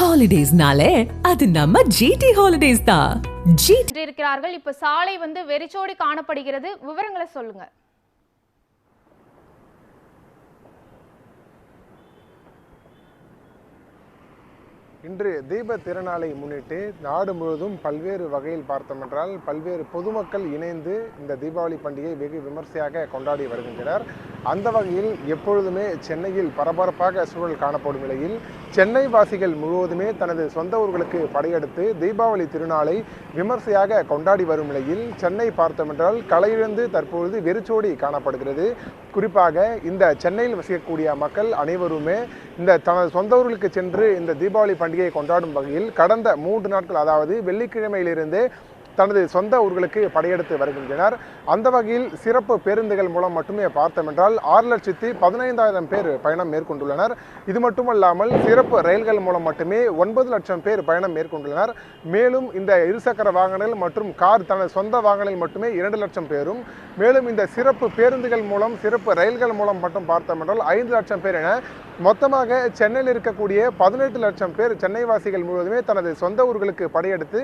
ஹாலிடேஸ்னாலே அது நம்ம ஜிடி ஹாலிடேஸ் தான் ஜிடி இருக்கிறார்கள். இப்ப சாலை வந்து வெறிச்சோடி காணப்படுகிறது. விவரங்களை சொல்லுங்க. இன்று தீப திருநாளை முன்னிட்டு நாடு முழுவதும் பல்வேறு வகையில் பார்த்தோம் என்றால் பல்வேறு பொதுமக்கள் இணைந்து இந்த தீபாவளி பண்டிகை வெகு விமர்சையாக கொண்டாடி வருகின்றனர். அந்த வகையில் எப்பொழுதுமே சென்னையில் பரபரப்பாக சூழல் காணப்படும் நிலையில் சென்னை வாசிகள் முழுவதுமே தனது சொந்த ஊர்களுக்கு படையெடுத்து தீபாவளி திருநாளை விமர்சையாக கொண்டாடி வரும் நிலையில் சென்னை பார்த்தோமென்றால் கலையிழந்து தற்பொழுது வெறிச்சோடி காணப்படுகிறது. குறிப்பாக இந்த சென்னையில் வசிக்கக்கூடிய மக்கள் அனைவருமே இந்த தனது சொந்த ஊர்களுக்கு சென்று இந்த தீபாவளி பண்டிகையை கொண்டாடும் வகையில் கடந்த மூன்று நாட்கள் அதாவது வெள்ளிக்கிழமையிலிருந்து தனது சொந்த ஊர்களுக்கு படையெடுத்து வருகின்றனர். அந்த வகையில் சிறப்பு பேருந்துகள் மூலம் மட்டுமே பார்த்தோம் என்றால் ஆறு லட்சத்தி பதினைந்தாயிரம் பேர் பயணம் மேற்கொண்டுள்ளனர். இது மட்டுமல்லாமல் சிறப்பு ரயில்கள் மூலம் மட்டுமே ஒன்பது லட்சம் பேர் பயணம் மேற்கொண்டுள்ளனர். மேலும் இந்த இருசக்கர வாகனங்கள் மற்றும் கார் தனது சொந்த வாகனங்களில் மட்டுமே இரண்டு லட்சம் பேரும். மேலும் இந்த சிறப்பு பேருந்துகள் மூலம் சிறப்பு ரயில்கள் மூலம் மட்டும் பார்த்தோம் என்றால் ஐந்து லட்சம் பேர் என மொத்தமாக சென்னையில் இருக்கக்கூடிய பதினெட்டு லட்சம் பேர் சென்னை வாசிகள் முழுவதுமே தனது சொந்த ஊர்களுக்கு படையெடுத்து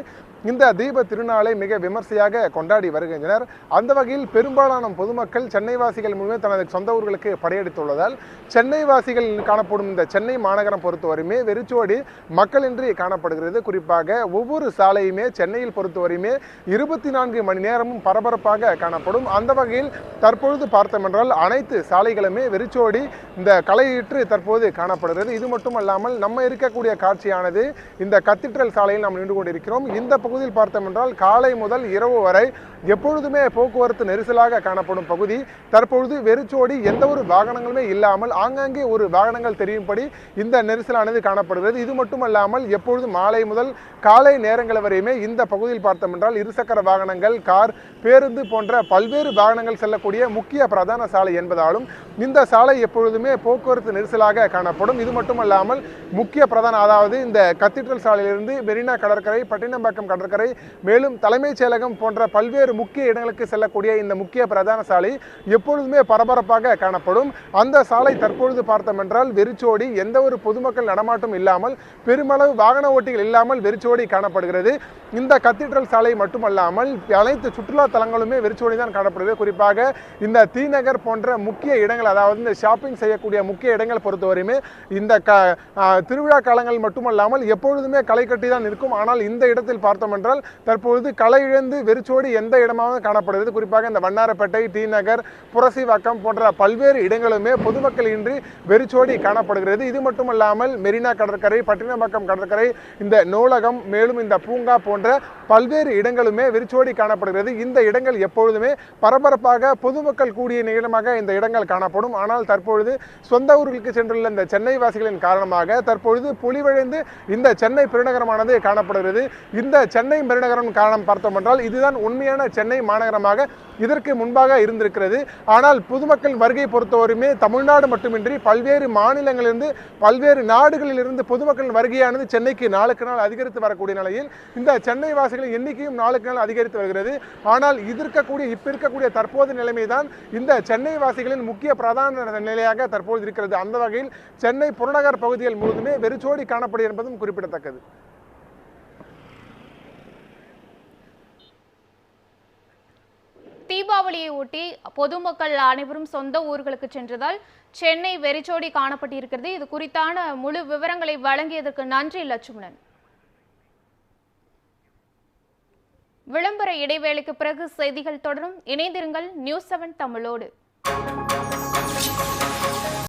இந்த தீப திருநாள் திருநாளை மிக விமர்சையாக கொண்டாடி வருகின்றனர். அந்த வகையில் பெரும்பாலான பொதுமக்கள் சென்னை வாசிகள் முழுமே தனது சொந்த ஊர்களுக்கு படையெடுத்துள்ளதால் சென்னை வாசிகள் காணப்படும் இந்த சென்னை மாநகரம் பொறுத்தவரையுமே வெறிச்சோடி மக்களின்றி காணப்படுகிறது. குறிப்பாக ஒவ்வொரு சாலையுமே சென்னையில் பொறுத்தவரையுமே இருபத்தி நான்கு மணி நேரமும் பரபரப்பாக காணப்படும். அந்த வகையில் தற்பொழுது பார்த்தோமென்றால் அனைத்து சாலைகளுமே வெறிச்சோடி இந்த கலையிற்று தற்போது காணப்படுகிறது. இது மட்டுமல்லாமல் நம்ம இருக்கக்கூடிய காட்சியானது இந்த கத்திற்றல் சாலையில் நாம் நின்று கொண்டிருக்கிறோம். இந்த பகுதியில் பார்த்தோமென்றால் கா காலை முதல் இரவு வரை எப்பொழுதுமே போக்குவரத்து நெரிசலாக காணப்படும் பகுதி. தற்பொழுது வெறிச்சோடி எந்த ஒரு வாகனங்களுமே இல்லாமல் ஆங்காங்கே ஒரு வாகனங்கள் தெரியும்படி இந்த நெரிசலானது காணப்படுகிறது. இது மட்டுமல்லாமல் எப்பொழுது மாலை முதல் காலை நேரங்கள் வரையுமே இந்த பகுதியில் பார்த்தோம் என்றால் இருசக்கர வாகனங்கள் கார் பேருந்து போன்ற பல்வேறு வாகனங்கள் செல்லக்கூடிய முக்கிய பிரதான சாலை என்பதாலும் இந்த சாலை எப்பொழுதுமே போக்குவரத்து நெரிசலாக காணப்படும். இது மட்டுமல்லாமல் முக்கிய பிரதான அதாவது இந்த கத்தீட்ரல் சாலையிலிருந்து மெரினா கடற்கரை பட்டினம்பாக்கம் கடற்கரை மேலும் தலைமைச் செயலகம் போன்ற பல்வேறு முக்கிய இடங்களுக்கு செல்லக்கூடிய இந்த முக்கிய பிரதான சாலை எப்பொழுதுமே பரபரப்பாக காணப்படும். அந்த சாலை தற்பொழுது பார்த்தோம் என்றால் வெறிச்சோடி எந்த ஒரு பொதுமக்கள் நடமாட்டம் இல்லாமல் பெருமளவு வாகன ஓட்டிகள் இல்லாமல் வெறிச்சோடி காணப்படுகிறது. இந்த கத்தீட்ரல் சாலை மட்டுமல்லாமல் அனைத்து சுற்றுலா தலங்களுமே வெறிச்சோடி தான் காணப்படுகிறது. குறிப்பாக இந்த தீநகர் போன்ற முக்கிய இடங்கள் அதாவது இந்த ஷாப்பிங் செய்யக்கூடிய முக்கிய இடங்கள் பொறுத்தவரையுமே இந்த க திருவிழா காலங்கள் மட்டுமல்லாமல் எப்பொழுதுமே களை கட்டி தான் இருக்கும் ஆனால் இந்த இடத்தில் பார்த்தோம் என்றால் பொழுது களை இழந்து வெறிச்சோடி எந்த இடமாகவும் காணப்படுகிறது? குறிப்பாக இந்த வண்ணாரப்பேட்டை டி நகர் புரசிவாக்கம் போன்ற பல்வேறு இடங்களுமே பொதுமக்கள் இன்றி வெறிச்சோடி காணப்படுகிறது. இது மட்டுமல்லாமல் மெரினா கடற்கரை பட்டினப்பாக்கம் கடற்கரை இந்த நூலகம் மேலும் இந்த பூங்கா போன்ற பல்வேறு இடங்களுமே வெறிச்சோடி காணப்படுகிறது. இந்த இடங்கள் எப்பொழுதுமே பரபரப்பாக பொதுமக்கள் கூடிய இடமாக இந்த இடங்கள் காணப்படும். ஆனால் தற்பொழுது சொந்த ஊர்களுக்கு சென்றுள்ள இந்த சென்னை வாசிகளின் காரணமாக தற்பொழுது புலிவழிந்து இந்த சென்னை பெருநகரமானது காணப்படுகிறது. இந்த சென்னை பெருநகரம் காரணம் பார்த்தோம் என்றால் இதுதான் உண்மையான சென்னை மாநகரமாக இதற்கு முன்பாக இருந்திருக்கிறது. ஆனால் பொதுமக்கள் வருகை பொறுத்தவரையுமே தமிழ்நாடு மட்டுமின்றி பல்வேறு மாநிலங்களிலிருந்து பல்வேறு நாடுகளிலிருந்து பொதுமக்கள் வருகையானது சென்னைக்கு நாளுக்கு நாள் அதிகரித்து வரக்கூடிய நிலையில் இந்த சென்னை வாசிகளின் எண்ணிக்கையும் நாளுக்கு நாள் அதிகரித்து வருகிறது. ஆனால் இதற்கக்கூடிய இருக்கக்கூடிய இருக்கக்கூடிய தற்போது நிலைமை தான் இந்த சென்னை வாசிகளின் முக்கிய பிரதான நிலையாக தற்போது இருக்கிறது. அந்த வகையில் சென்னை புறநகர் பகுதிகள் முழுதுமே வெறிச்சோடி காணப்படும் என்பதும் குறிப்பிடத்தக்கது. தீபாவளியை ஒட்டி பொதுமக்கள் அனைவரும் சொந்த ஊர்களுக்கு சென்றதால் சென்னை வெறிச்சோடி காணப்பட்டிருக்கிறது. இது குறித்தான முழு விவரங்களை வழங்கியதற்கு நன்றி லட்சுமணன். விளம்பர இடைவேளைக்கு பிறகு செய்திகள் தொடரும். இணைந்திருங்கள் நியூஸ் செவன் தமிழோடு.